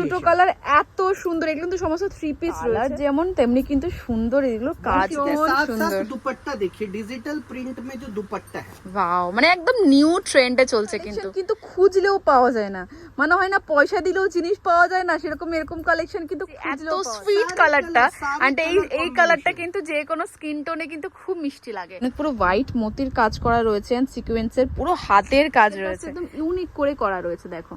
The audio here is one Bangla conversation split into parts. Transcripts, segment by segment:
দুটো কালার এত সুন্দর এগুলো কিন্তু সমস্ত থ্রি পিস রয়েছে। যেমন তেমনি কিন্তু সুন্দর এগুলো মানে কাজ সুন্দর। দুপাট্টা দেখি ডিজিটাল প্রিন্ট মে যে দুপাট্টা হ্যাঁ। ওয়াও মানে একদম নিউ ট্রেন্ডে চলছে কিন্তু। কিন্তু খুঁজলেও পাওয়া যায় না। মানে হয় না পয়সা দিলেও জিনিস পাওয়া যায় না সেরকম এরকম কালেকশন কিন্তু এত সুইট কালারটা এন্ড এই এই কালারটা কিন্তু যে কোনো স্কিন টোনে কিন্তু খুব মিষ্টি লাগে। মানে পুরো হোয়াইট মতির কাজ করা রয়েছে এন্ড সিকোয়েন্সের পুরো হাতের কাজ রয়েছে। একদম ইউনিক করে করা রয়েছে দেখো।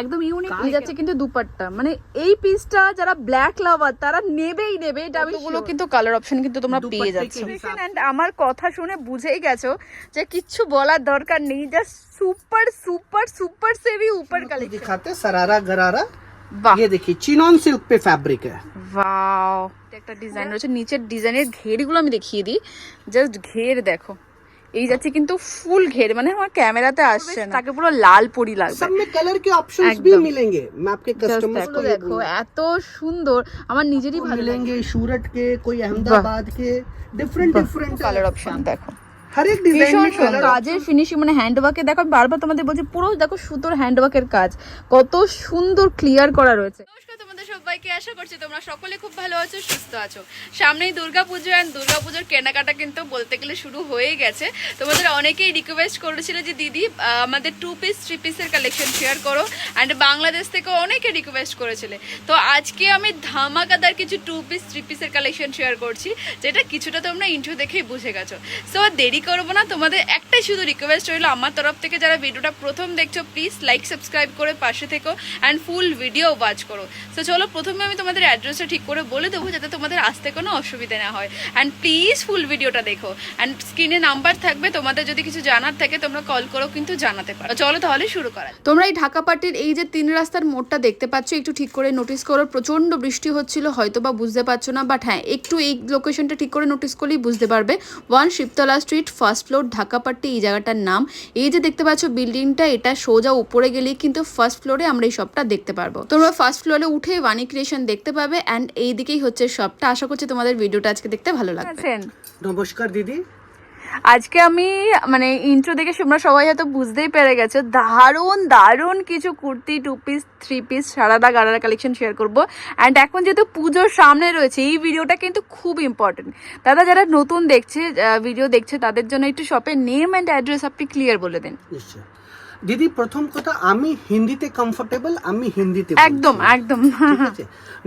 একদম ইউনিক হয়ে যাচ্ছে কিন্তু দুপাট্টা মানে এই পিসটা যারা ব্ল্যাক লাভার তারা নেবেই নেবে এটা আমি গুলো কিন্তু কালার অপশন কিন্তু তোমরা পেয়ে দুপাট্টে যাচ্ছ के हिसाब এন্ড আমার কথা শুনে বুঝেই গেছো যে কিচ্ছু বলার দরকার নেই জাস্ট সুপার সুপার সুপার সেভি উপর आपको কালেকশন दिखाते हैं सरारा गरारा বাহ ये देखिए चिनॉन सिल्क पे फैब्रिक है ওয়াও একটা ডিজাইন রয়েছে নিচের ডিজাইনের ঘেরগুলো আমি দেখিয়ে দিই জাস্ট ঘের দেখো এই যাচ্ছে কিন্তু ফুল ঘের মানে আমার ক্যামেরাতে আসছে না তাকে পুরো লাল পরি লাগবে सब में कलर के ऑप्शंस भी एकदम। मिलेंगे मैं आपके Just कस्टमर्स দেখো को ये দেখো बोलूंगा। এত সুন্দর আমার নিজেরই ভালো লাগে मिलेंगे सूरत के कोई अहमदाबाद के डिफरेंट डिफरेंट কালার অপশন দেখো हर एक डिजाइन ভীষণ में সুন্দর। कलर কাজের ফিনিশিং মানে হ্যান্ডওয়ার্কে দেখো আমি বারবার তোমাদের বলছি পুরো দেখো সুতোর হ্যান্ডওয়ার্কের কাজ কত সুন্দর ক্লিয়ার করা রয়েছে নমস্কার তোমাদের সবাইকে আশা করছি তোমরা সকলে খুব ভালো আছো সুস্থ আছো সামনেই দুর্গাপুজো অ্যান্ড দুর্গাপুজোর কেনাকাটা কিন্তু বলতে গেলে শুরু হয়ে গেছে তোমাদের অনেকেই রিকোয়েস্ট করেছিল যে দিদি আহ, আমাদের টু পিস থ্রি পিসের কালেকশন শেয়ার করো অ্যান্ড বাংলাদেশ থেকে অনেকে রিকোয়েস্ট করেছিলে তো আজকে আমি ধামাকাদার কিছু টু পিস থ্রি পিসের কালেকশন শেয়ার করছি যেটা কিছুটা তোমরা ইন্ট্রো দেখেই বুঝে গেছো সো আর দেরি করব না। তোমাদের একটাই শুধু রিকোয়েস্ট রইল, আমার তরফ থেকে যারা ভিডিওটা প্রথম দেখছ প্লিজ লাইক সাবস্ক্রাইব করে পাশে থেকো অ্যান্ড ফুল ভিডিও ওয়াচ করো। তো চলো প্রথমে আমি তোমাদের অ্যাড্রেসটা ঠিক করে বলে দেবো, যাতে তোমাদের আসতে কোনো অসুবিধা না হয়। অ্যান্ড প্লিজ ফুল ভিডিওটা দেখো। অ্যান্ড স্ক্রিনে নাম্বার থাকবে, তোমাদের যদি কিছু জানার থাকে, তোমরা কল করো, কিন্তু জানাতে পারো। চলো তাহলে শুরু করা তোমরা এই ঢাকা পার্টির এই যে তিন রাস্তার মোড়টা দেখতে পাচ্ছ, একটু ঠিক করে নোটিস করো। প্রচণ্ড বৃষ্টি হচ্ছিল হয়তো বা বুঝতে পারছ না বাট হ্যাঁ একটু এই লোকেশনটা ঠিক করে নোটিস করলেই বুঝতে পারবে। One Shibtala street first floor Dhaka Patti এই জায়গাটার নাম। এই যে দেখতে পাচ্ছ বিল্ডিংটা এটা সোজা উপরে গেলেই কিন্তু ফার্স্ট ফ্লোরে আমরা এই শপটা দেখতে পারব। তোমরা ফার্স্ট ফ্লোরে উঠে ওয়ানি ক্রিয়েশন দেখতে পাবে অ্যান্ড এই দিকেই হচ্ছে শপটা আশা করছি তোমাদের ভিডিওটা আজকে দেখতে ভালো লাগবে। নমস্কার দিদি। আজকে আমি মানে ইন্ট্রো দেখে তোমরা সবাই হয়তো বুঝতেই পেরে গেছো দারুণ দারুণ কিছু kurti two piece three piece sharara gharara collection share করব। অ্যান্ড এখন যেহেতু পুজোর সামনে রয়েছে এই ভিডিওটা কিন্তু খুব ইম্পর্টেন্ট দাদা যারা নতুন দেখছে ভিডিও দেখছে তাদের জন্য একটু শপের নেম অ্যান্ড অ্যাড্রেস আপনি ক্লিয়ার বলে দেন। নিশ্চয় দিদি প্রথম কথা আমি হিন্দিতে কমফোর্টেবল আমি হিন্দিতে একদম একদম।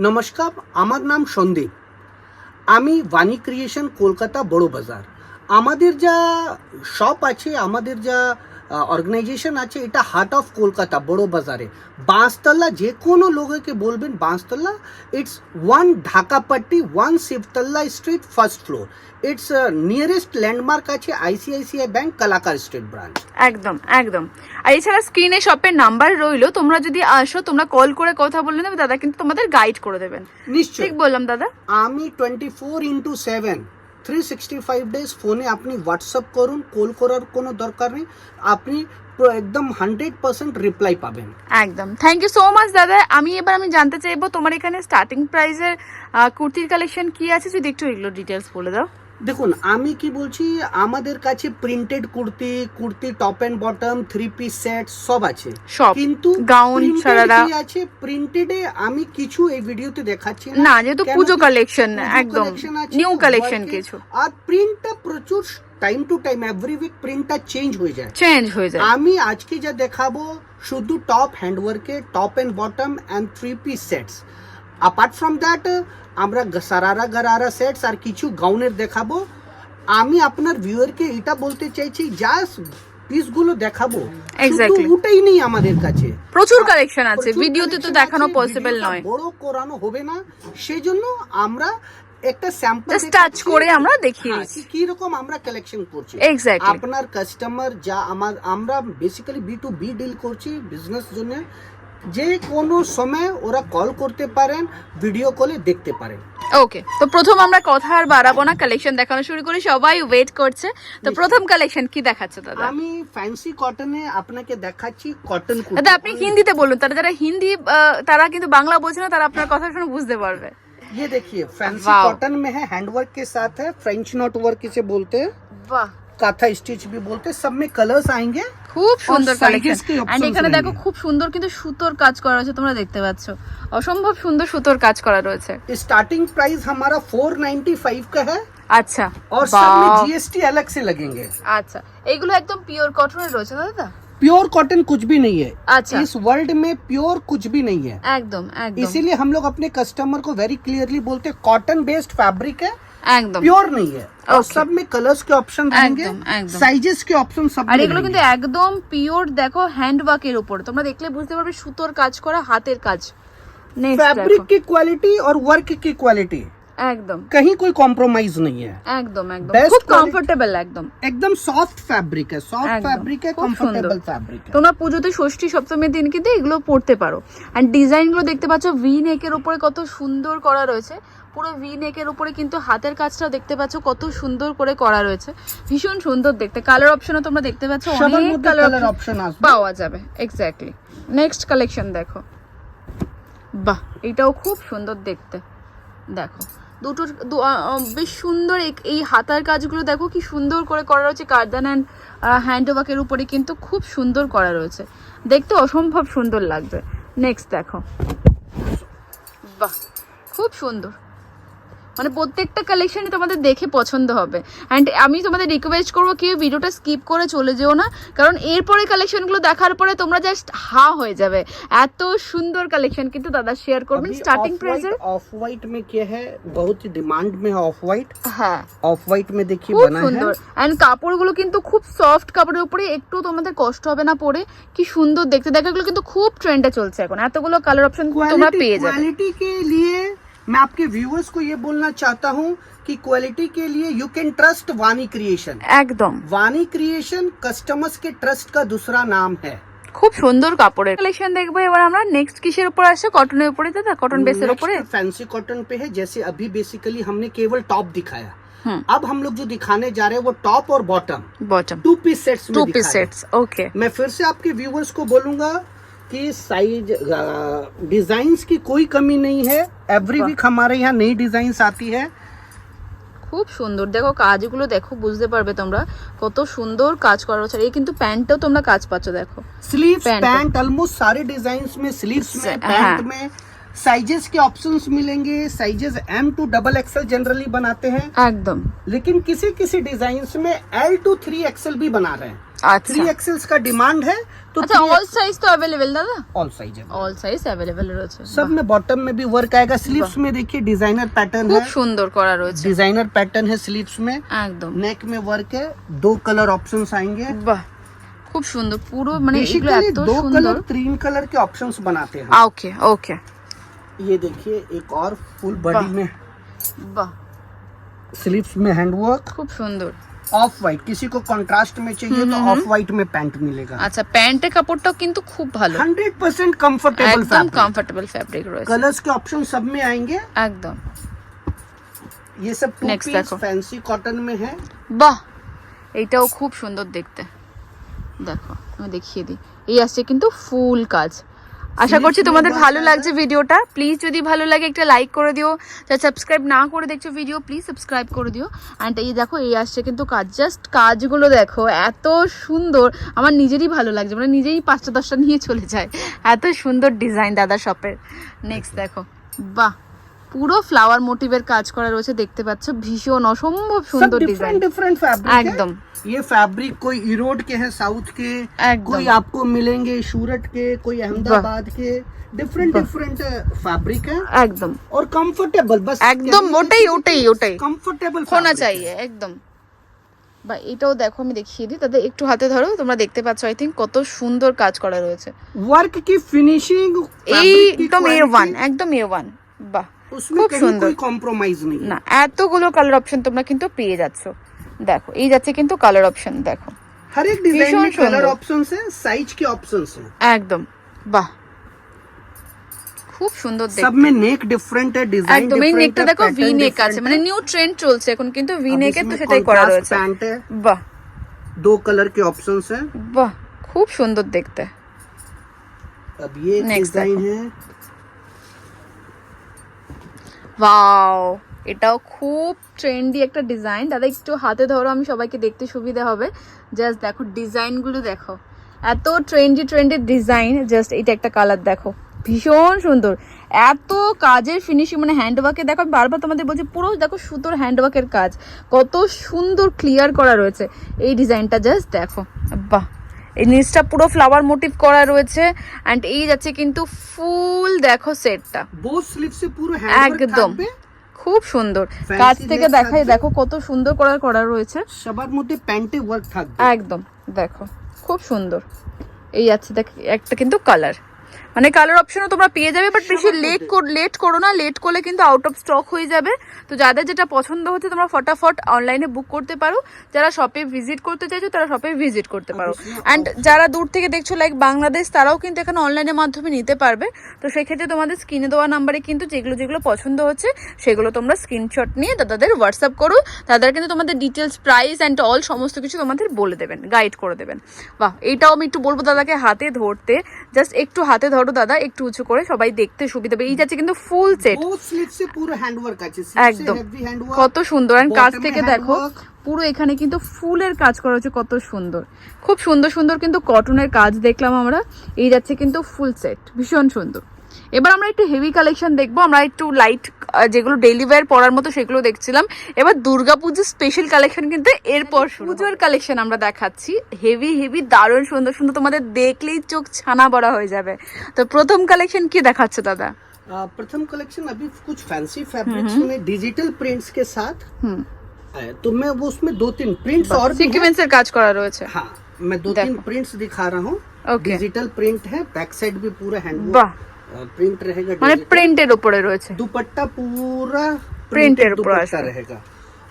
নমস্কার আমার নাম সন্দীপ। আমি বাণী ক্রিয়েশন কলকাতা বড় বাজার। আমাদের যা শপ আছে আমাদের যা অর্গানাইজেশন আছে এটা হার্ট অফ কলকাতা বড় বাজারে। বাঁশতলা যে কোনো লোককে বলবেন Bashtala it's one Dhakapatti one Shibtala street first floor it's nearest landmark আছে ICICI bank Kalakar street branch একদম একদম। আর এছাড়া স্ক্রিনে শপের নাম্বার রইল তোমরা যদি আসো তোমরা কল করে কথা বলে নেবে দাদা কিন্তু তোমাদের গাইড করে দেবেন। নিশ্চয় ঠিক বললাম দাদা। আমি twenty four into seven three sixty five days ফোনে আপনি হোয়াটসঅ্যাপ করুন কল করার কোনো দরকার নেই, আপনি একদম হান্ড্রেড পার্সেন্ট রিপ্লাই পাবেন। একদম। থ্যাংক ইউ সো মাচ দাদা। আমি এবার আমি জানতে চাইব, তোমার এখানে স্টার্টিং প্রাইসের কুর্তির কালেকশন কি আছে? যদি একটু এগুলো ডিটেলস বলে দাও। দেখুন আমি কি বলছি আমাদের কাছে printed kurti kurti top and bottom three piece set সব আছে। কিন্তু গাউন সারারা আছে? প্রিন্টেডে আমি কিছু এই ভিডিওতে দেখাচ্ছি না। যেহেতু পুজো কালেকশন একদম। নিউ কালেকশন কিছু। আর প্রিন্টটা প্রচুর time to time every week প্রিন্টটা চেঞ্জ হয়ে যায়। চেঞ্জ হয়ে যায়। আমি আজকে যা দেখাবো শুধু top হ্যান্ডওয়ার্কে top and bottom and three piece sets apart from that আমরা সারারা গারারা সেটস আর কিছু গাউনের দেখাবো। আমি আপনার ভিউয়ারকে এটা বলতে চাইছি জাস্ট পিসগুলো দেখাবো. শুধু ওটাই নেই আমাদের কাছে। প্রচুর কালেকশন আছে। ভিডিওতে তো দেখানো পসিবল নয়। বড় করানো হবে না। সেজন্য আমরা একটা স্যাম্পল টাচ করে আমরা দেখিয়ে দিচ্ছি। কি রকম আমরা কালেকশন করছি? এক্স্যাক্টলি আপনার কাস্টমার যা আমার আমরা basically B to B deal করছি বিজনেস জন্য। যে কোনো সময় ওরা কল করতে পারেন ভিডিও কলে দেখতে পারেন ওকে তো প্রথম আমরা কথা আর বাড়াবো না কালেকশন দেখানো শুরু করি সবাই ওয়েট করছে তো প্রথম কালেকশন কি দেখাচ্ছে দাদা আমি ফ্যান্সি কটনে আপনাকে দেখাচ্ছি কটন দাদা আপনি হিন্দিতে বলুন তারা যারা হিন্দি আহ, তারা কিন্তু বাংলা বোঝে না তারা আপনার কথা শুনে বুঝতে পারবে ये देखिए फैंसी Wow. कॉटन में है हैंडवर्क के साथ है फ्रेंच नॉट वर्क इसे बोलते हैं বাহ काथा स्टिच भी बोलते हैं सब में कलर्स आएंगे খুব সুন্দর sizes কালেকশন কি options এন্ড এখানে দেখো रहेंगे? খুব সুন্দর কিন্তু সুতোর কাজ করা রয়েছে তোমরা দেখতে পাচ্ছ অসম্ভব সুন্দর সুতোর কাজ করা রয়েছে स्टार्टिंग प्राइस हमारा 495 का है আচ্ছা और सब में বাহ। जीएसटी अलग से लगेंगे আচ্ছা এইগুলো একদম পিওর কটনের রয়েছে না দাদা प्योर कॉटन कुछ भी नहीं है अच्छा इस वर्ल्ड में प्योर कुछ भी नहीं है একদম একদম इसीलिए हम लोग अपने कस्टमर को वेरी क्लियरली बोलते हैं कॉटन बेस्ड फैब्रिक है একদম प्योर नहीं है और Okay. सब में कलर्स के ऑप्शन रहेंगे एकदम, एकदम। साइजेस के ऑप्शन सब আর में এগুলো কিন্তু रहेंगे। একদম পিওর দেখো হ্যান্ড ওয়ার্কের উপর তোমরা দেখলে বুঝতে পারবে সুতোর কাজ করা হাতের কাজ নেক্সট फैब्रिक की क्वालिटी और वर्क की क्वालिटी একদম कहीं कोई कॉम्प्रोमाइज नहीं है একদম একদম Best খুব quality- কমফোর্টেবল একদম एकदम सॉफ्ट फैब्रिक है सॉफ्ट एकदम, फैब्रिक है खूब कंफर्टेबल सुंदर। फैब्रिक है তোমরা পুজোতে ষষ্ঠী সপ্তমীর দিন কিন্তু এগুলো পড়তে পারো আর ডিজাইনগুলো দেখতে পাচ্ছ ভি নেকের উপরে কত সুন্দর করা রয়েছে পুরো ভি নেকের উপরে কিন্তু হাতের কাজটাও দেখতে পাচ্ছ কত সুন্দর করে করা রয়েছে। ভীষণ সুন্দর দেখতে। কালার অপশনও তোমরা দেখতে পাচ্ছ অনেক কালার অপশন পাওয়া যাবে। এক্স্যাক্টলি নেক্সট কালেকশন দেখো। বাহ এটাও খুব সুন্দর দেখতে। দেখো দুটো বেশ সুন্দর এই হাতার কাজগুলো দেখো কি সুন্দর করে করা রয়েছে। কার্দান অ্যান্ড হ্যান্ড ওয়ার্কের উপরে কিন্তু খুব সুন্দর করা রয়েছে। দেখতে অসম্ভব সুন্দর লাগবে। নেক্সট দেখো। বাহ খুব সুন্দর। মানে প্রত্যেকটা কালেকশনই তোমাদের দেখে পছন্দ হবে। অ্যান্ড আমি তোমাদের রিকোয়েস্ট করব কেউ ভিডিওটা স্কিপ করে চলে যেও না কারণ এরপরে কালেকশনগুলো দেখার পরে তোমরা জাস্ট হা হয়ে যাবে। এত সুন্দর কালেকশন কিন্তু দাদা শেয়ার করবেন স্টার্টিং প্রাইসের অফ হোয়াইট মে কে হে বহুত ডিমান্ড মে অফ হোয়াইট হ্যাঁ। অফ হোয়াইট মে দেখি বানা সুন্দর। এন্ড কাপড়গুলো কিন্তু খুব সফট কাপড়ের উপরে একটু তোমাদের কষ্ট হবে না পরে। কি সুন্দর দেখতে। দেখাগুলো কিন্তু খুব ট্রেন্ডে চলছে এখন। এতগুলো কালার অপশন তোমরা পেয়ে যাবে। কোয়ালিটি কে লিয়ে मैं आपके व्यूअर्स को ये बोलना चाहता हूँ कि क्वालिटी के लिए you can trust Vani creation एकदम। वानी क्रिएशन कस्टमर्स के ट्रस्ट का दूसरा नाम है। খুব সুন্দর কাপড়ের কালেকশন দেখবো এবার আমরা নেক্সট কিসের উপর আসছে কটনের উপরে দাদা কটন উপরে फैंसी कॉटन पे है जैसे अभी बेसिकली हमने केवल टॉप दिखाया। अब हम लोग जो दिखाने जा रहे हैं वो टॉप और bottom bottom two piece sets two piece sets okay मैं फिर से आपके व्यूअर्स को बोलूँगा कि साइज डिजाइन्स की कोई कमी नहीं है एवरी वाह। वीक हमारे यहाँ नई डिजाइन्स आती है খুব সুন্দর দেখো কাজগুলো দেখো বুঝতে পারবে তোমরা কত সুন্দর কাজ করা রয়েছে আর এই কিন্তু প্যান্টটাও তোমরা কাজ পাচ্ছ দেখো स्लीव्स पैंट। पैंट ऑलमोस्ट सारे डिजाइन्स में स्लीव्स में हाँ। पैंट में साइजेस के ऑप्शंस मिलेंगे sizes M to double XL generally बनाते हैं একদম लेकिन किसी किसी डिजाइन्स में एल टू थ्री एक्सएल भी बना रहे हैं আচ্ছা थ्री एक्सएल्स का डिमांड है तो আচ্ছা অল সাইজ তো অ্যাভেলেবেল দাদা all size all size available রয়েছে सब में बॉटम में भी वर्क आएगा स्लीव्स में देखिए डिजाइनर पैटर्न খুব है সুন্দর করা রয়েছে डिजाइनर पैटर्न है स्लीव्स में একদম नेक में वर्क है दो कलर ऑप्शंस आएंगे বাহ খুব সুন্দর পুরো মানে এগুলো बेसिकली এত दो সুন্দর कलर तीन कलर के ऑप्शंस बनाते हैं ওকে ওকে ये देखिए एक और फुल बॉडी वाह। में বাহ स्लीव्स में हैंडवर्क খুব সুন্দর ऑफ वाइट किसी को कंट्रास्ट में चाहिए तो ऑफ वाइट में पैंट मिलेगा আচ্ছা প্যান্টের কাপড়টাও কিন্তু খুব ভালো हंड्रेड परसेंट कम्फर्टेबल একদম কমফোর্টেবল ফ্যাব্রিক রয়েছে कलर्स के ऑप्शन सब में आएंगे একদম ये सब टू Next पीस देखो। फैंसी कॉटन में है বাহ এটাও খুব সুন্দর দেখতে দেখো আমি দেখিয়ে দিই এই আসছে কিন্তু ফুল কাজ আশা করছি তোমাদের ভালো লাগছে ভিডিওটা। প্লিজ যদি ভালো লাগে একটা লাইক করে দিও। যা সাবস্ক্রাইব না করে দেখছ ভিডিও প্লিজ সাবস্ক্রাইব করে দিও। অ্যান্ড এই দেখো এই আসছে কিন্তু কাজ। জাস্ট কাজগুলো দেখো এত সুন্দর। আমার নিজেরই ভালো লাগছে মানে নিজেই পাঁচটা দশটা নিয়ে চলে যায়। এত সুন্দর ডিজাইন দাদা শপের নেক্সট দেখো। বাহ! পুরো ফ্লাওয়ার মোটিভের কাজ করা রয়েছে দেখতে পাচ্ছ ভীষণ অসম্ভব सब সুন্দর ডিজাইন डिफरेंट डिफरेंट फैब्रिक एकदम। ये फैब्रिक कोई इरोड के हैं साउथ के एकदम। कोई आपको मिलेंगे सूरत के कोई अहमदाबाद के डिफरेंट डिफरेंट फैब्रिक है একদম और कंफर्टेबल बस একদম ওটাই ওটাই ওটাই कंफर्टेबल হোনা চাইয়ে একদম বা এটাও দেখো আমি দেখিয়ে দিই তাদের একটু হাতে ধরো তোমরা দেখতে পাচ্ছ আই থিঙ্ক কত সুন্দর কাজ করা রয়েছে वर्क की फिनिशिंग এই একদম এ ওয়ান একদম এ ওয়ান বাহ उसमें खूब कहीं सुंदर। कोई कॉम्प्रोमाइज नहीं है না এতগুলো কালার অপশন তোমরা কিন্তু পেয়ে যাচ্ছ দেখো এই যাচ্ছে কিন্তু কালার অপশন দেখো हर एक डिजाइन भीषण में कलर सुंदर। ऑप्शन है साइज के ऑप्शन है একদম বাহ খুব সুন্দর सब দেখতে में नेक डिफरेंट है डिजाइन একদম এই নেকটা দেখো ভি নেক আছে মানে নিউ ট্রেন্ড চলছে এখন কিন্তু ভি নেকের তো সেটাই করা রয়েছে पैंट है বাহ दो कलर के ऑप्शन है বাহ খুব সুন্দর দেখতে अब ये Next डिजाइन देखो। है ওয়াও এটাও খুব ট্রেন্ডি একটা ডিজাইন দাদা, একটু হাতে ধরো, আমি সবাইকে দেখতে সুবিধা হবে। জাস্ট দেখো ডিজাইনগুলো দেখো। এত ট্রেন্ডি ট্রেন্ডি ডিজাইন জাস্ট এটা একটা কালার দেখো। ভীষণ সুন্দর। এত কাজের ফিনিশিং মানে হ্যান্ডওয়ার্কে দেখো বারবার তোমাদের বলছি, পুরো দেখো সুতোর হ্যান্ডওয়ার্কের কাজ। কত সুন্দর ক্লিয়ার করা রয়েছে। এই ডিজাইনটা জাস্ট দেখো। বাহ। এই নিচটা পুরো ফ্লাওয়ার মোটিভ করা রয়েছে অ্যান্ড এই যাচ্ছে কিন্তু ফুল দেখো সেটটা পুরো একদম। খুব সুন্দর। কাজ থেকে দেখাই দেখো কত সুন্দর করা করা রয়েছে। সবার মধ্যে প্যান্টে ওয়ার্ক থাকবে। একদম দেখো খুব সুন্দর। এই আছে দেখ একটা কিন্তু কালার মানে কালার অপশনও তোমরা পেয়ে যাবে বাট বেশি লেট লেট করো না লেট করলে কিন্তু আউট অফ স্টক হয়ে যাবে। তো যাদের যেটা পছন্দ হচ্ছে তোমরা ফটাফট অনলাইনে বুক করতে পারো। যারা শপে ভিজিট করতে চাইছো তারা শপে ভিজিট করতে পারো। অ্যান্ড যারা দূর থেকে দেখছ লাইক বাংলাদেশ তারাও কিন্তু এখানে অনলাইনের মাধ্যমে নিতে পারবে। তো সেক্ষেত্রে তোমাদের স্ক্রিনে দেওয়া নাম্বারে কিন্তু যেগুলো যেগুলো পছন্দ হচ্ছে সেগুলো তোমরা স্ক্রিনশট নিয়ে দাদাদের হোয়াটসঅ্যাপ করো। দাদারা কিন্তু তোমাদের ডিটেলস প্রাইস অ্যান্ড অল সমস্ত কিছু তোমাদের বলে দেবেন গাইড করে দেবেন। বাহ এইটাও আমি একটু বলব দাদাকে হাতে ধরতে। জাস্ট একটু হাতে ধরো দাদা একটু উঁচু করে সবাই দেখতে সুবিধা হবে এই যাচ্ছে কিন্তু ফুল সেট পুরো হ্যান্ডওয়ার্ক আছে। একদম। কত সুন্দর। আর কাজ থেকে দেখো পুরো এখানে কিন্তু ফুলের কাজ করা হচ্ছে কত সুন্দর। খুব সুন্দর সুন্দর কিন্তু কটনের কাজ দেখলাম আমরা। এই যাচ্ছে কিন্তু ফুল সেট ভীষণ সুন্দর। এবার আমরা একটু হেভি কালেকশন দেখবো আমরা একটু লাইট যেগুলো ডেলি ওয়্যার পরার মতো সেগুলো দেখছিলাম এবার দুর্গাপুজোর স্পেশাল কালেকশন কিন্তু এরপর পুজোর কালেকশন আমরা দেখাচ্ছি হেভি হেভি দারুণ সুন্দর সুন্দর তোমাদের দেখলেই চোখ ছানা বড়া হয়ে যাবে তো প্রথম কালেকশন কি দেখাচ্ছে দাদা आ, प्रथम कलेक्शन अभी कुछ फैंसी फैब्रिक्स में डिजिटल प्रिंट्स के साथ হুম आया। तो मैं वो उसमें दो तीन प्रिंट्स और भी हैं। সিকুয়েন্সের কাজ করা রয়েছে हाँ मैं दो देखो। तीन प्रिंट्स दिखा रहा हूँ ओके डिजिटल प्रिंट है बैक साइड भी पूरा हैंड বাহ प्रिंट रहेगा মানে digital। প্রিন্টের উপরে রয়েছে दुपट्टा पूरा Printed प्रिंटेड पूरा दुपट्टा ऐसा। रहेगा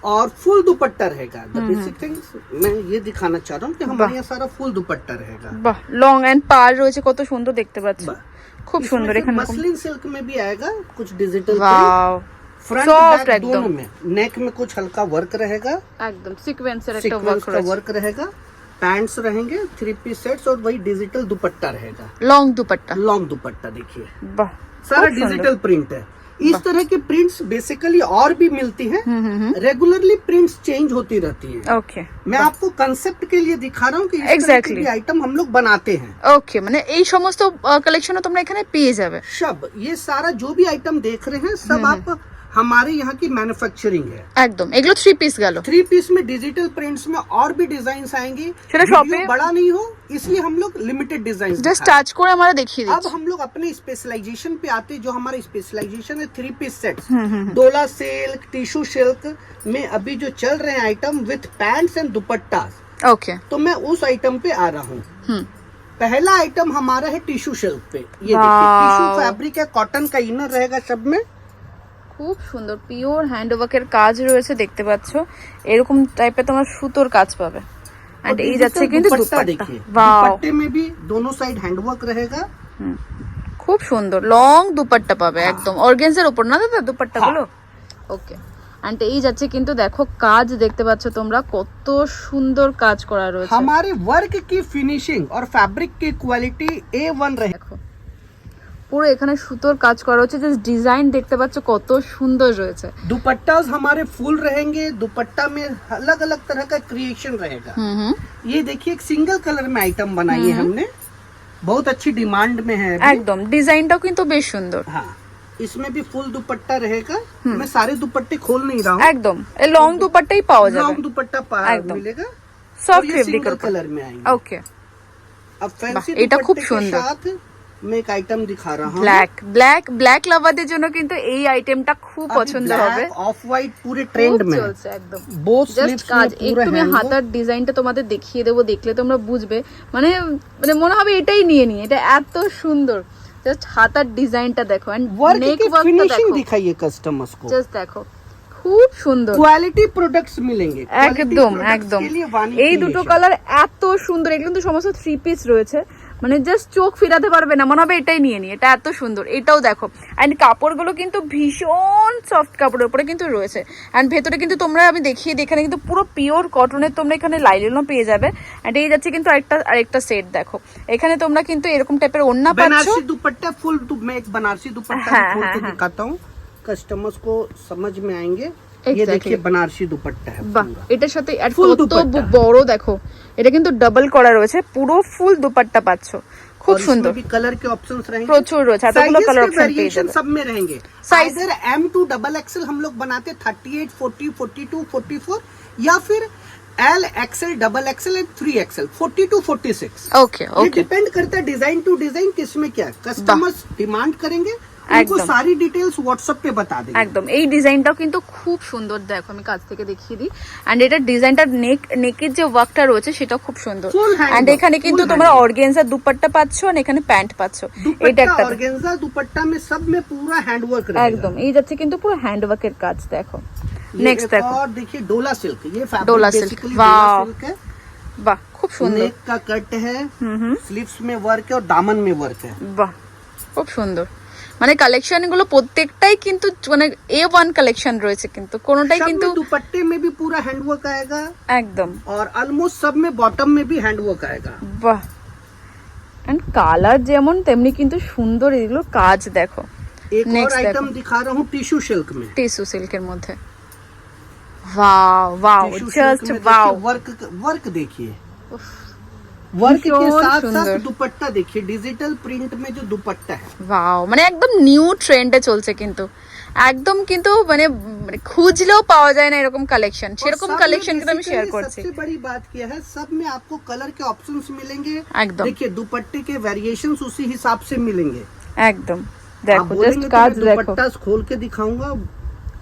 और फुल दुपट्टा रहेगा द बेसिक थिंग्स मैं ये दिखाना चाह रहा हूँ कि हमारे यहाँ सारा फुल दुपट्टा रहेगा বাহ লং এন্ড পার রয়েছে কত সুন্দর দেখতে পাচ্ছ বাহ। খুব সুন্দর এখানে मसलिन सिल्क में भी आएगा कुछ digital wow front Soft back एकदम। दोनों में नेक में कुछ हल्का वर्क रहेगा একদম সিকোয়েন্সের একটা सीक्वेंस ওয়ার্ক का রয়েছে वर्क रहेगा पैंट्स रहेंगे थ्री पीस सेट्स और वही डिजिटल दुपट्टा रहेगा লং দুপাট্টা लॉन्ग दुपट्टा देखिए বাহ सारा खूब सुंदर। डिजिटल प्रिंट है इस तरह की प्रिंट्स बेसिकली और भी मिलती हैं रेगुलरली प्रिंट्स चेंज होती रहती है ওকে मैं आपको कंसेप्ट के लिए दिखा रहा हूँ कि इस तरह Exactly. के भी आइटम हम लोग बनाते हैं ওকে মানে এই সমস্ত কালেকশনও তোমরা এখানে পেয়ে যাবে सब ये सारा जो भी आइटम देख रहे हैं सब आप हमारे यहाँ की मैन्युफैक्चरिंग है। एकदम। एगलो थ्री पीस गलो थ्री पीस में डिजिटल प्रिंट्स में और भी डिज़ाइन आएँगे। बड़ा नहीं हो इसलिए हम लोग लिमिटेड डिज़ाइन जस्ट आज को हमारा देखिए अब हम लोग अपने स्पेशलाइजेशन पे आते जो हमारा स्पेशलाइजेशन है three piece set dola silk tissue silk में अभी जो चल रहे हैं item with pants and dupatta okay तो मैं उस आइटम पे आ रहा हूँ। हम्म। पहला आइटम हमारा है टिश्यू सिल्क पे। ये देखिए टिश्यू फैब्रिक है कॉटन का इनर रहेगा सब में। খুব সুন্দর পিওর হ্যান্ডওয়ার্কের কাজ রয়েছে দেখতে পাচ্ছ এরকম টাইপের তোমার সুতোর কাজ পাবে और এন্ড এই digital যাচ্ছে কিন্তু दुपट्टा দুপাট্টা देखिए ওয়াও दुपट्टे में भी दोनों साइड हैंडवर्क रहेगा খুব সুন্দর লং দুপাট্টা পাবে একদম অর্গেন্সের উপর না দাদা দুপাট্টা গুলো ওকে অ্যান্ড এই যাচ্ছে কিন্তু দেখো কাজ দেখতে পাচ্ছ তোমরা কত সুন্দর কাজ করা রয়েছে हमारे वर्क की फिनिशिंग और फैब्रिक की क्वालिटी ए वन रहे দেখো পুরো এখানে সুতোর কাজ করা হচ্ছে জাস্ট ডিজাইন দেখতে পাচ্ছ কত সুন্দর রয়েছে दुपट्टास हमारे फुल रहेंगे दुपट्टा में अलग अलग तरह का क्रिएशन रहेगा হুম হুম ये देखिए एक सिंगल कलर में आइटम बनाई है हमने बहुत अच्छी डिमांड में है अभी। একদম ডিজাইনটাও কিন্তু বেশ সুন্দর हाँ इसमें भी फुल दुपट्टा रहेगा मैं सारे दुपट्टे खोल नहीं रहा हूँ একদম এই লং দুপাট্টাই পাওয়া যাবে लॉन्ग दुपट्टा पा- एकदम। मिलेगा और সফট ये ফেব্রিকের सिंगल উপর कलर में आएंगे ওকে अब फैंसी बाह, এটা খুব दुपट्टे के सुंदर। साथ আমি এক আইটেম দিখা রাহা ব্ল্যাক ব্ল্যাক ব্ল্যাক লাভারদের জন্য কিন্তু এই আইটেমটা খুব পছন্দ হবে। অফ হোয়াইট পুরো ট্রেন্ড মে চলছে একদম। বোথ কাজ একটু আমি হাতার ডিজাইনটা তোমাদের দেখিয়ে দেখলে তোমরা বুঝবে। মানে মানে মনে হবে এটাই নিয়ে নিয়ে এটা এত সুন্দর। জাস্ট হাতার ডিজাইনটা দেখো এন্ড নেক ওয়ার্কটা দেখো। কো জাস্ট দেখো খুব সুন্দর। কোয়ালিটি প্রোডাক্টস মিলেঙ্গে। একদম একদম। এই দুটো কালার এত সুন্দর এগুলো কিন্তু সমস্ত থ্রি পিস রয়েছে। মানে জাস্ট চোখ ফিরাতে পারবে না মনে হবে এটাই নিয়ে নি এটা এত সুন্দর এটাও দেখো অ্যান্ড কাপড়গুলো কিন্তু ভীষণ সফট কাপড়ের উপরে কিন্তু রয়েছে অ্যান্ড ভেতরে কিন্তু তোমরা আমি দেখিয়ে দিই, এখানে কিন্তু পুরো পিওর কটনের তোমরা এখানে লাইলেনও পেয়ে যাবে অ্যান্ড এই যাচ্ছে কিন্তু আরেকটা আরেকটা সেট দেখো এখানে তোমরা কিন্তু এরকম টাইপের ওন্না পাচ্ছ बनारसी दुपट्टा फुल दु, मैं एक बनारसी दुपट्टा हाँ, भी खोल हाँ, के हाँ। दिखाता हूँ कस्टमर्स को समझ में आएंगे ये Exactly. देखिए बनारसी दुपट्टा है বাহ पूरा এটার সাথে আর Full কত দুপাট্টা। ব- বড় দেখো এটা কিন্তু ডাবল করা রয়েছে পুরো ফুল দুপাট্টা পাচ্ছ খুব और সুন্দর इसमें भी कलर के ऑप्शंस रहेंगे প্রচুর রয়েছে এতগুলো Sizes কালার के অপশন পেয়ে वेरिएशन যাবে सब में रहेंगे Size- इधर एम टू डबल एक्सएल हम लोग बनाते thirty eight forty forty two forty four या फिर L XL double XL and three XL forty two forty six okay ये ওকে डिपेंड करता है डिजाइन टू डिजाइन किस में क्या कस्टमर्स डिमांड करेंगे उनको एकदम। सारी डिटेल्स व्हाट्सएप पे बता देंगे একদম এই ডিজাইনটাও কিন্তু খুব সুন্দর দেখো আমি কাছ থেকে দেখিয়ে দিই এন্ড এটার ডিজাইনটা নেক নেকের যে ওয়ার্কটা রয়েছে সেটাও খুব সুন্দর Full hand এন্ড work, এখানে কিন্তু full তোমরা hand work। অর্গেনজার দুপাট্টা পাচ্ছ আর এখানে প্যান্ট পাচ্ছ এটা दुपट्टा একটা ऑर्गेन्जा दुपट्टा में सब में पूरा हैंडवर्क रहेगा একদম এই যাচ্ছে কিন্তু পুরো হ্যান্ড ওয়ার্কের কাজ দেখো ये নেক্সট एक দেখো और देखिए डोला सिल्क ये फैब्रिक डोला सिल्क, बेसिकली वाह। डोला सिल्क है বাহ খুব সুন্দর नेक का कट है হুম হুম स्लीव्स में वर्क है और दामन में वर्क है বাহ খুব সুন্দর মানে কালেকশন গুলো প্রত্যেকটাই কিন্তু মানে এ ওয়ান কালেকশন রয়েছে কিন্তু কোনোটাই सब কিন্তু में दुपट्टे में भी पूरा हैंडवर्क आएगा একদম और ऑलमोस्ट सब में बॉटम में भी हैंडवर्क आएगा বাহ এন্ড কালার যেমন তেমনি কিন্তু সুন্দর এগুলো কাজ দেখো एक Next और देखो। आइटम दिखा रहा हूँ टिश्यू सिल्क में টিস্যু সিল্কের মধ্যে wow wow tissue just silk में ওয়াও देखिए वर्क वर्क देखिए वर्क के भीषण साथ सुंदर। साथ दुपट्टा देखिए डिजिटल प्रिंट में जो दुपट्टा है ওয়াও মানে একদম নিউ ট্রেন্ডে চলছে কিন্তু একদম কিন্তু মানে মানে খুঁজলেও পাওয়া যায় না এরকম কালেকশন और সেরকম सब में কালেকশন কিন্তু আমি শেয়ার basically করছি सबसे बड़ी बात क्या है सब में आपको कलर के ऑप्शंस मिलेंगे एकदम। देखिए दुपट्टे के वेरिएशंस उसी हिसाब से मिलेंगे একদম आप দেখো জাস্ট बोलेंगे तो কাজ मैं দেখো दुपट्टा खोल के दिखाऊंगा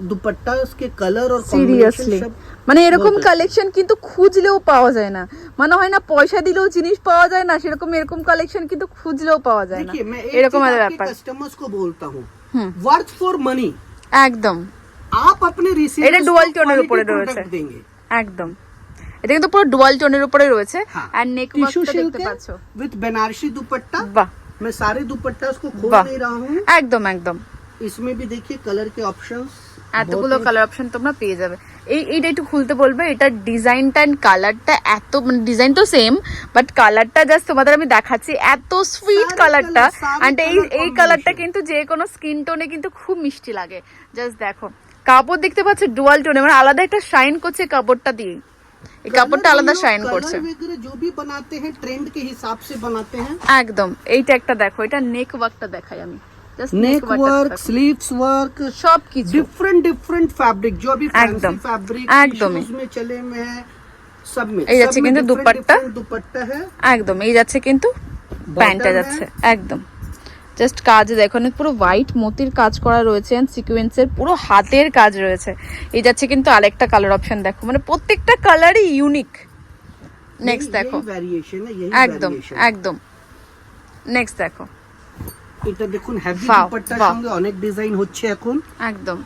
दुपट्टा के कलर और সিরিয়াসলি combination सब মানে এরকম बहुत কালেকশন কিন্তু খুঁজলেও পাওয়া যায় না মানে হয় না পয়সা দিলেও জিনিস পাওয়া যায় না সেরকম এরকম কালেকশন কিন্তু খুঁজলেও পাওয়া যায় না देखिए मैं एक এরকম चीज একটা आपके ব্যাপার कस्टमर्स को बोलता हूँ হুম वर्थ फॉर मनी একদম आप अपने এটা रिसीवर्स dual को tone এর quality উপরে product রয়েছে। देंगे একদম এটা কিন্তু পুরো ডুয়াল টোনের উপরে রয়েছে हाँ আর নেক टिश्यू ওয়ার্কটা सिल्क দেখতে है পাচ্ছো विद बनारसी दुपट्टा বাহ मैं सारे दुपट्टा को खोल वाह। नहीं रहा हूँ একদম একদম इसमें भी देखिए कलर के ऑप्शंस এতগুলো কালার অপশন তোমরা পেয়ে যাবে। এই এইটা একটু খুলতে বলবে এটা ডিজাইনটা এন্ড কালারটা এত মানে ডিজাইন তো সেম বাট কালারটা জাস্ট তোমাদের আমি দেখাচ্ছি এত সুইট কালারটা অ্যান্ড এই এই কালারটা কিন্তু যে কোনো স্কিন টোনে কিন্তু খুব মিষ্টি লাগে। জাস্ট দেখো কাপড় দেখতে পাচ্ছ ডুয়াল টোনে মানে আলাদা একটা শাইন করছে কাপড়টা দিয়ে এই কাপড়টা আলাদা শাইন করছে। একদম এইটা একটা দেখো এটা নেক ওয়ার্কটা দেখাই আমি। Just neck neck work sleeves work সব কিছু डिफरेंट डिफरेंट फैब्रिक जो अभी एकदम, फैंसी फैब्रिक एकदम ही। में चले में है सब में এই सब যাচ্ছে में কিন্তু different- दुपट्टा। different दुपट्टा है একদম এই যাচ্ছে কিন্তু প্যান্টটা Bottom যাচ্ছে একদম জাস্ট কাজ দেখো এখানে পুরো হোয়াইট মতির কাজ করা রয়েছে সিকোয়েন্সের পুরো হাতের কাজ রয়েছে এই যাচ্ছে কিন্তু আরেকটা কালার অপশন দেখো মানে প্রত্যেকটা কালারই ইউনিক নেক্সট यही- দেখো यही वेरिएशन है यही একদম variation। একদম নেক্সট দেখো এটা দেখুন হেভি দুপাট্টার সঙ্গে অনেক ডিজাইন হচ্ছে এখন। একদম।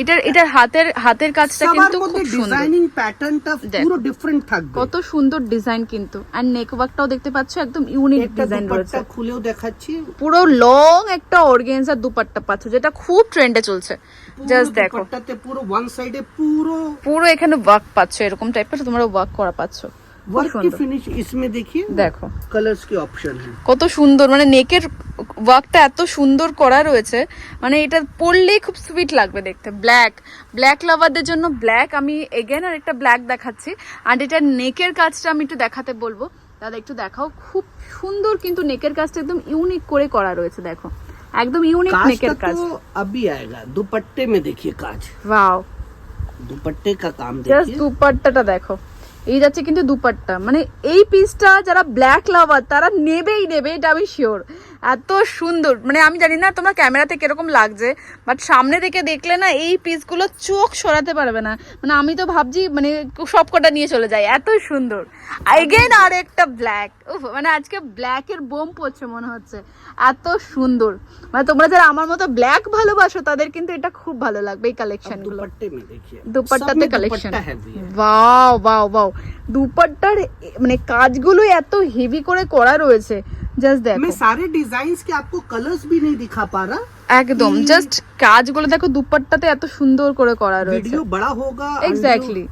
এটার এটার হাতের হাতের কাজটা কিন্তু খুব সুন্দর। ডিজাইনিং প্যাটার্নটা পুরো ডিফারেন্ট থাকবে। কত সুন্দর ডিজাইন কিন্তু। আর নেকওয়ার্কটাও দেখতে পাচ্ছ একদম ইউনিক ডিজাইন রয়েছে। খুলেও দেখাচ্ছি। পুরো লং একটা অর্গেন্সার দুপাট্টা পাচ্ছ যেটা খুব ট্রেন্ডে চলছে। জাস্ট দেখো। পুরো ওয়ান সাইডে পুরো পুরো এখানে ওয়ার্ক পাচ্ছ এরকম টাইপের তোমরা ওয়ার্ক করা পাচ্ছ। খুব वर्क की সুন্দর फिनिश इसमें देखिए দেখো कलर्स के ऑप्शन है কত সুন্দর মানে নেকের ওয়ার্কটা এত সুন্দর করা রয়েছে মানে এটা পরলেই খুব সুইট লাগবে দেখতে ব্ল্যাক ব্ল্যাক লাভারদের জন্য ব্ল্যাক আমি এগেন আর একটা ব্ল্যাক দেখাচ্ছি আর এটা নেকের কাজটা আমি একটু দেখাতে বলবো দাদা একটু দেখাও খুব সুন্দর কিন্তু নেকের কাজটা একদম ইউনিক করে করা রয়েছে দেখো একদম ইউনিক काज নেকের का কাজ तो अभी आएगा दुपट्टे में देखिए काज ওয়াও दुपट्टे का काम জাস্ট देखिए দুপাট্টাটা দেখো এই যাচ্ছে কিন্তু দুপাট্টা। মানে এই পিসটা যারা ব্ল্যাক লাভার তারা নেবেই নেবে, এটা আমি শিওর এত সুন্দর। মানে আমি জানি না তোমার ক্যামেরাতে কীরকম লাগছে বাট সামনে থেকে দেখলে না এই পিসগুলো চোখ সরাতে পারবে না। মানে আমি তো ভাবছি মানে সব কটা নিয়ে চলে যাই। এত সুন্দর। এগেন আর একটা ব্ল্যাক উফ মানে আজকে ব্ল্যাকের বোম পড়ছে মনে হচ্ছে। এত সুন্দর। মানে তোমরা যারা আমার মতো ব্ল্যাক ভালোবাসো তাদের কিন্তু এটা খুব ভালো লাগবে এই কালেকশনগুলো দুপাট্টাতে কালেকশন বাও বাও বাও দুপাট্টার মানে কাজগুলো এত হেভি করে করা রয়েছে। জাস্ট দেখো मैं सारे डिजाइन के आपको कलर्स भी नहीं दिखा पा रहा একদম জাস্ট কাজগুলো দেখো দুপাট্টাতে এত সুন্দর করে করা রয়েছে वीडियो बड़ा होगा এক্স্যাক্টলি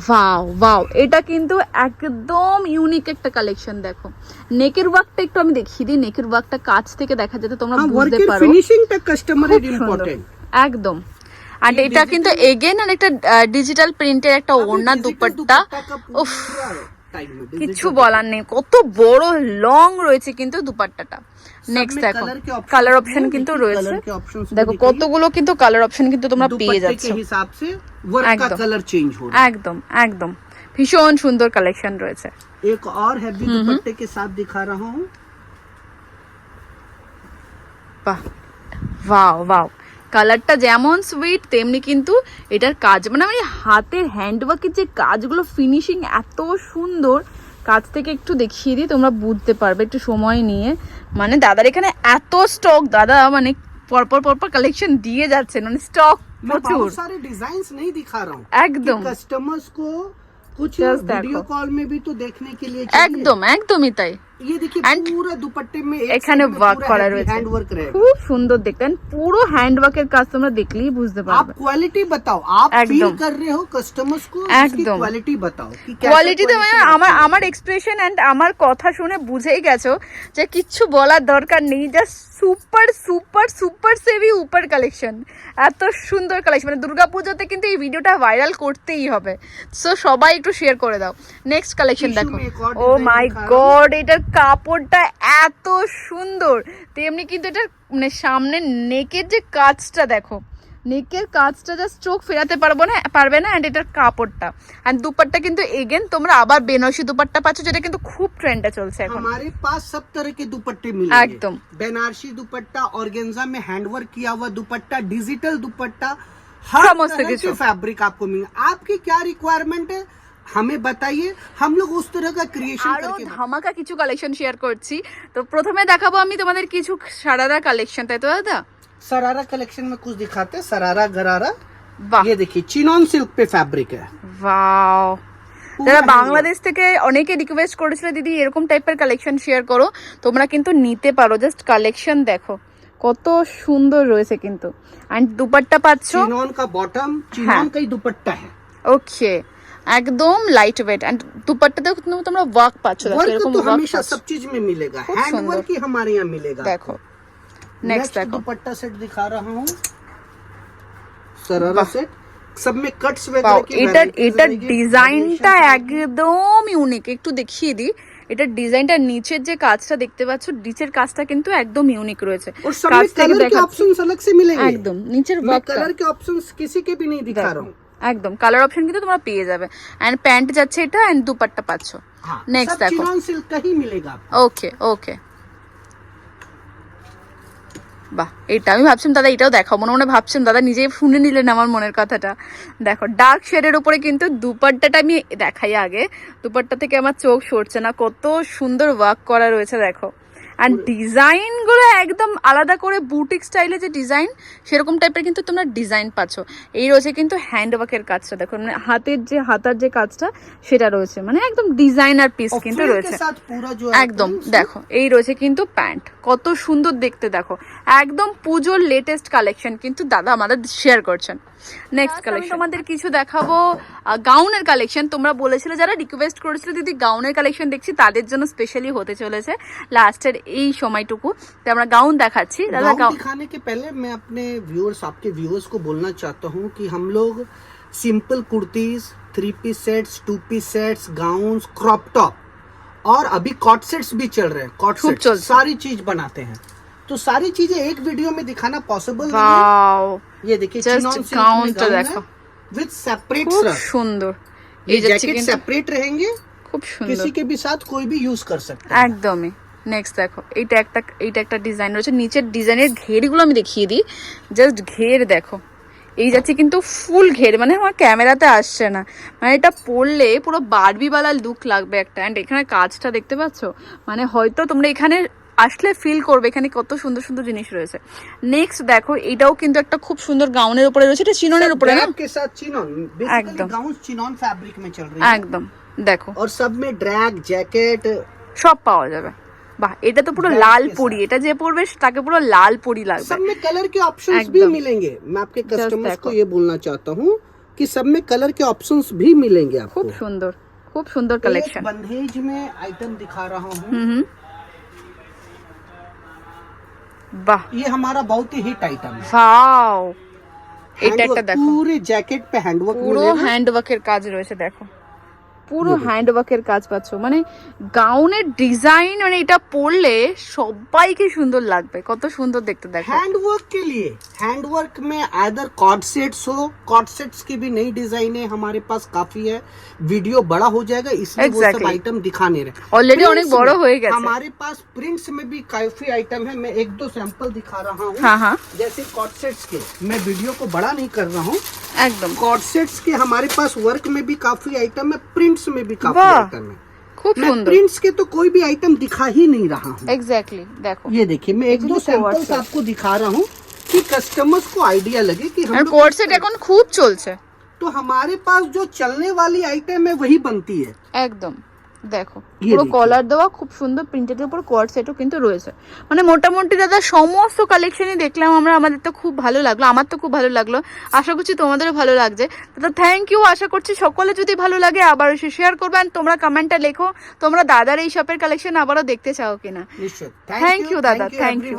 ওয়াও ওয়াও এটা কিন্তু একদম ইউনিক একটা কালেকশন দেখো নেকের ওয়ার্কটা একটু আমি দেখিয়ে দিই নেকের ওয়ার্কটা কাছ থেকে দেখা যেতে তোমরা हाँ বুঝতে वर्क পারো फिनिशिंग तक कस्टमर খুব इज সুন্দর। इम्पोर्टेंट একদম আর ये এটা কিন্তু digital- এগেন আর একটা ডিজিটাল প্রিন্টের একটা अभी ওড়না digital দুপাট্টা का উফ কিছু বলার নেই। কত বড় লং রয়েছে কিন্তু দুপাট্টাটা। নেক্সট দেখো। কালার অপশন কিন্তু রয়েছে। দেখো কতগুলো কিন্তু কালার অপশন কিন্তু তোমরা পেয়ে যাচ্ছ। একদম। একদম ভীষণ সুন্দর কালেকশন রয়েছে। এক আর হেভি দুপাট্টে কে সাথ দিখা রাহা হুম বাহ। ওয়াও ওয়াও কালারটা যেমন সুইট তেমনি কিন্তু এটার কাজ মানে আমি হাতের হ্যান্ডওয়ার্কের যে কাজগুলো ফিনিশিং এত সুন্দর কাজ থেকে একটু দেখিয়ে দিই তোমরা বুঝতে পারবে একটু সময় নিয়ে মানে দাদার এখানে এত স্টক দাদা মানে পরপর পরপর কালেকশন দিয়ে যাচ্ছেন মানে স্টক मैं প্রচুর बहुत सारे डिजाइन नहीं दिखा रहा हूँ एकदम। कस्टमर्स को कुछ Just वीडियो देखो। कॉल में भी तो देखने के लिए चाहिए। একদম একদমই তাই ये देखिए And पूरा दुपट्टे में एक এখানে side में work पूरा করা heavy রয়েছে। hand work रहेगा খুব সুন্দর দেখতে and পুরো হ্যান্ডওয়ার্কের কাজ তোমরা দেখলেই বুঝতে आप পারবে क्वालिटी बताओ आप फील एकदम। कर रहे हो कस्टमर्स को इसकी एकदम। क्वालिटी बताओ कि कैसा কোয়ালিটিতে মানে quality আমার रखा है। আমার এক্সপ্রেশন এন্ড আমার কথা শুনে বুঝেই গেছো যে কিচ্ছু বলার দরকার নেই জাস্ট সুপার সুপার সুপার সেভি উপার কালেকশন এত সুন্দর কালেকশন মানে দুর্গাপুজোতে কিন্তু এই ভিডিওটা ভাইরাল করতেই হবে। সো সবাই একটু শেয়ার করে দাও। নেক্সট কালেকশন দেখো। ও মাই গড এটার কাপড়টা এত সুন্দর। তেমনি কিন্তু এটার মানে সামনে নেকের যে কাজটা দেখো। নেকের কাজটা জাস্ট চোখ ফেরাতে পারবো না পারবে না অ্যান্ড এটার কাপড়টা অ্যান্ড দুপাট্টা কিন্তু এগেন তোমরা আবার বেনারসি দুপাট্টা পাচ্ছ যেটা কিন্তু খুব ট্রেন্ডে চলছে এখন हमारे पास सब तरह के दुपट्टे मिलेंगे एकदम। बनारसी दुपट्टा ऑर्गेन्जा में हैंडवर्क किया हुआ दुपट्टा डिजिटल दुपट्टा हर समस्त तरह किस्म। के फैब्रिक आपको मिलेंगे आपकी क्या रिक्वायरमेंट है हमें बताइए हम लोग उस तरह का क्रिएशन আরো करके ধামাকা কিছু কালেকশন শেয়ার করছি তো প্রথমে দেখাবো আমি তোমাদের কিছু সারারা কালেকশন তাই তো দাদা सरारा कलेक्शन में कुछ दिखाते हैं सरारा गरारा বাহ ये देखिए चिनॉन सिल्क पे फैब्रिक है ওয়াও পুরো যারা handwork। বাংলাদেশ থেকে অনেকে রিকোয়েস্ট করেছিল দিদি এরকম টাইপের কালেকশন শেয়ার করো তোমরা কিন্তু নিতে পারো জাস্ট কালেকশন দেখো কত সুন্দর রয়েছে কিন্তু অ্যান্ড দুপাট্টা পাচ্ছ चिनॉन का बॉटम चिनॉन का ही दुपट्टा है ওকে একদম লাইট ওয়েট অ্যান্ড দুপাট্টাতেও কিন্তু তোমরা ওয়ার্ক পাচ্ছ দেখো वर्क এরকম तो ওয়ার্ক हमेशा পাচ্ছ सब चीज में मिलेगा खूब हैंड सुंदर। वर्क ही हमारे यहाँ मिलेगा দেখো নেক্সট দেখো दुपट्टा सेट दिखा रहा हूँ सरारा वाह। सेट सब में कट्स পাও वगैरह की এটার varieties এটার रहेगी, ডিজাইনটা variations रहेगी। একদম ইউনিক একটু দেখিয়ে দিই এটার ডিজাইনটা নিচের যে কাজটা দেখতে পাচ্ছ নিচের কাজটা কিন্তু একদম ইউনিক রয়েছে और सब में কাজ থেকে कलर के দেখাচ্ছি ऑप्शंस अलग से मिलेंगे একদম নিচের मैं ওয়ার্কটা कलर के ऑप्शंस किसी के भी नहीं दिखा रहा हूँ একদম কালার অপশন কিন্তু তোমরা পেয়ে যাবে এন্ড প্যান্ট যাচ্ছে এটা এন্ড দুপাট্টা পাচ্ছ हाँ Next सब देखो। चिनॉन सिल्क का ही मिलेगा आपको। ওকে ওকে বাহ, এটা আমি ভাবছিলাম, দাদা এটাও দেখাও। মনে মনে ভাবছিলাম, দাদা নিজেই শুনে নিলেন আমার মনের কথাটা। দেখো ডার্ক শেডের উপরে কিন্তু দুপাট্টাটা আমি দেখাই আগে। দুপাট্টা থেকে আমার চোখ সরছে না। কত সুন্দর ওয়াক করা রয়েছে, দেখো। আর ডিজাইনগুলো একদম আলাদা করে বুটিক স্টাইলে যে ডিজাইন সেরকম টাইপের কিন্তু তোমরা ডিজাইন পাচ্ছ। এই রয়েছে কিন্তু হ্যান্ডওয়ার্কের কাজটা দেখো মানে হাতের যে হাতার যে কাজটা সেটা রয়েছে। মানে একদম ডিজাইনার পিস কিন্তু রয়েছে। একদম দেখো এই রয়েছে কিন্তু প্যান্ট কত সুন্দর দেখতে দেখো। একদম পুজোর লেটেস্ট কালেকশন কিন্তু দাদা আমাদের শেয়ার করছেন। নেক্সট কালেকশন তোমাদের কিছু দেখাবো গাউনের কালেকশন তোমরা বলেছিলে যারা রিকোয়েস্ট করেছিল দিদি গাউনের কালেকশন দেখছি তাদের জন্য স্পেশালি হতে চলেছে লাস্টের এই সময়টুকু তো আমরা গাউন দেখাচ্ছি দাদা गाउन গাউন दिखाने के पहले मैं अपने व्यूअर्स आपके व्यूअर्स को बोलना चाहता हूँ कि हम लोग simple kurtis three piece sets two piece sets gowns crop top और अभी कॉट सेट्स भी चल रहे हैं कॉट खूब सेट्स चलते हैं। सारी चीज बनाते हैं तो सारी चीजें एक वीडियो में दिखाना पॉसिबल नहीं বাও है ये देखिए Just चिनॉन सिल्क gown में तो गाउन देखो। है विद सेपरेट খুব स्रग সুন্দর ये এই যাচ্ছে जैकेट কিন্তু सेपरेट रहेंगे খুব সুন্দর किसी के भी साथ कोई भी यूज कर सकता है একদমই নেক্সট দেখো এইটা একটা এইটা একটা ডিজাইন রয়েছে নিচের ডিজাইনের ঘেরগুলো আমি দেখিয়ে দিই জাস্ট ঘের দেখো এই যাচ্ছে কিন্তু ফুল ঘের মানে আমার ক্যামেরাতে আসছে না মানে এটা পরলে পুরো বারবিওয়ালা লুক লাগবে একটা অ্যান্ড এখানে কাজটা দেখতে পাচ্ছ মানে হয়তো তোমরা এখানে আসলে ফিল করবে এখানে কত সুন্দর সুন্দর জিনিস রয়েছে নেক্সট দেখো এটাও কিন্তু একটা খুব সুন্দর গাউনের উপরে রয়েছে এটা চিননের উপরে না ड्रैग के साथ चिनॉन बेसिकली एकदम। गाउन चिनॉन फैब्रिक में चल रही है একদম দেখো और सब में ड्रैग जैकेट সব পাওয়া যাবে বাহ এটা তো পুরো Black লাল के পরি এটা যে পরবে তাকে পুরো লাল পরি লাগবে सब में कलर के ऑप्शंस भी एकदम। मिलेंगे मैं आपके कस्टमर्स देखो। को ये बोलना चाहता हूँ कि सब में कलर के ऑप्शंस भी मिलेंगे आपको খুব সুন্দর খুব সুন্দর एक কালেকশন बंदेज में आइटम दिखा रहा हूँ হুম হুম বাহ ये हमारा बहुत ही हिट आइटम है वाओ এটা একটা Handwork, দেখো पूरे जैकेट पे हैंडवर्क পুরো मिलेगा হ্যান্ডওয়ার্কের কাজ রয়েছে দেখো পুরো হ্যান্ডওয়ার্কের কাজ পাচ্ছ মানে গাউনের ডিজাইন মানে এটা পরলে সবাইকে সুন্দর লাগবে কত সুন্দর দেখতে দেখো हैंडवर्क के लिए हैंडवर्क में आदर कॉर्ड सेट्स हो कॉर्ड सेट्स की भी नई डिजाइन है हमारे पास काफी है वीडियो बड़ा हो जाएगा इसलिए वो सब Exactly. आइटम दिखा नहीं रहे Already Prints অনেক বড় में- হয়ে গেছে। हमारे पास प्रिंट्स में भी काफी आइटम है मैं एक दो सैंपल दिखा रहा हूँ हाँ हाँ जैसे कॉर्ड सेट्स के मैं वीडियो को बड़ा नहीं कर रहा हूँ একদম कॉर्ड सेट्स के हमारे पास वर्क में भी काफी आइटम है प्रिंट्स में भी काफी वाह। आइटम है খুব मैं সুন্দর प्रिंट्स के तो कोई भी आइटम दिखा ही नहीं रहा हूँ এক্স্যাক্টলি দেখো ये देखिए मैं एक दो Actually सैंपल्स cowords है। आपको दिखा रहा हूँ कि कस्टमर्स को आइडिया लगे कि हम আর लोग কোর্ড সেট এখন খুব চলছে तो हमारे पास जो चलने वाली आइटम है वही बनती है একদম দেখো পুরো কলার দেওয়া খুব সুন্দর প্রিন্টের উপর কোয়ার সেটও কিন্তু রয়েছে। মানে মোটামুটি দাদা সমস্ত কালেকশনই দেখলাম আমরা আমাদের তো খুব ভালো লাগল আমার তো খুব ভালো লাগল। আশা করছি তোমাদেরও ভালো লাগছে। দাদা থ্যাংক ইউ আশা করছি সকলে যদি ভালো লাগে আবার এসে শেয়ার করবেন তোমরা কমেন্টটা লেখো তোমরা দাদার এই শপের কালেকশন আবারও দেখতে চাও কিনা। থ্যাংক ইউ দাদা থ্যাংক ইউ